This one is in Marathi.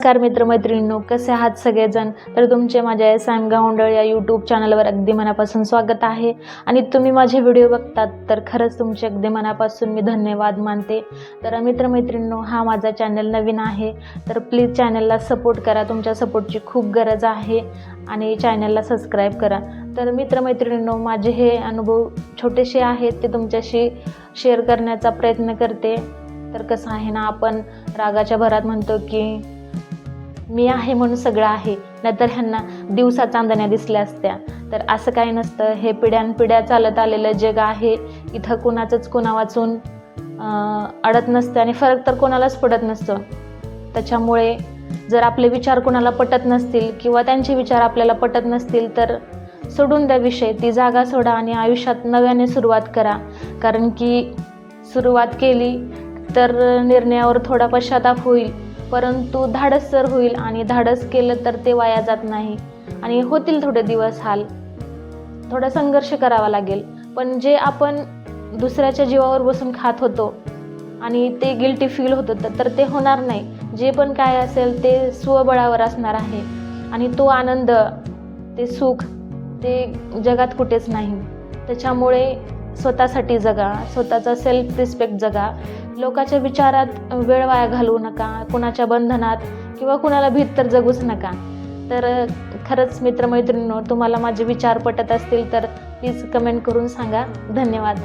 नमस्कार मित्रमैत्रिणींनो कसे आहात सगळेजण? तर तुमचे माझ्या एस एम गावंडळ या यूट्यूब चॅनलवर अगदी मनापासून स्वागत आहे. आणि तुम्ही माझे व्हिडिओ बघतात तर खरंच तुमचे अगदी मनापासून मी धन्यवाद मानते. तर मित्रमैत्रिणींनो हा माझा चॅनल नवीन आहे तर प्लीज चॅनलला सपोर्ट करा. तुमच्या सपोर्टची खूप गरज आहे. आणि चॅनलला सबस्क्राईब करा. तर मित्रमैत्रिणींनो माझे हे अनुभव छोटेसे आहेत ते तुमच्याशी शेअर करण्याचा प्रयत्न करते. तर कसं आहे ना आपण रागाच्या भरात म्हणतो की मी आहे म्हणून सगळं आहे. नाहीतर ह्यांना दिवसा चांदण्या दिसल्या असत्या. तर असं काही नसतं. हे पिढ्यानपिढ्या चालत आलेलं जग आहे. इथं कुणाचंच कुणा वाचून अडत नसतं आणि फरक तर कोणालाच पडत नसतो. त्याच्यामुळे जर आपले विचार कोणाला पटत नसतील किंवा त्यांचे विचार आपल्याला पटत नसतील तर सोडून द्या विषय. ती जागा सोडा आणि आयुष्यात नव्याने सुरुवात करा. कारण की सुरुवात केली तर निर्णयावर थोडा पश्चाताप होईल. परंतु धाडस सर होईल आणि धाडस केलं तर ते वाया जात नाही. आणि होतील थोडे दिवस हाल. थोडा संघर्ष करावा लागेल. पण जे आपण दुसऱ्याच्या जीवावर बसून खात होतो आणि ते गिल्टी फील होत होतं तर ते होणार नाही. जे पण काय असेल ते स्वबळावर असणार आहे. आणि तो आनंद ते सुख ते जगात कुठेच नाही. त्याच्यामुळे स्वतःसाठी जगा स्वतःचा सेल्फ रिस्पेक्ट जगा. लोकांच्या विचारात वेळ वाया घालवू नका कुणाच्या बंधनात किंवा कुणाला भीत तर जगूच नका. तर खरंच मित्रमैत्रिणींनो तुम्हाला माझे विचार पटत असतील तर प्लीज कमेंट करून सांगा. धन्यवाद.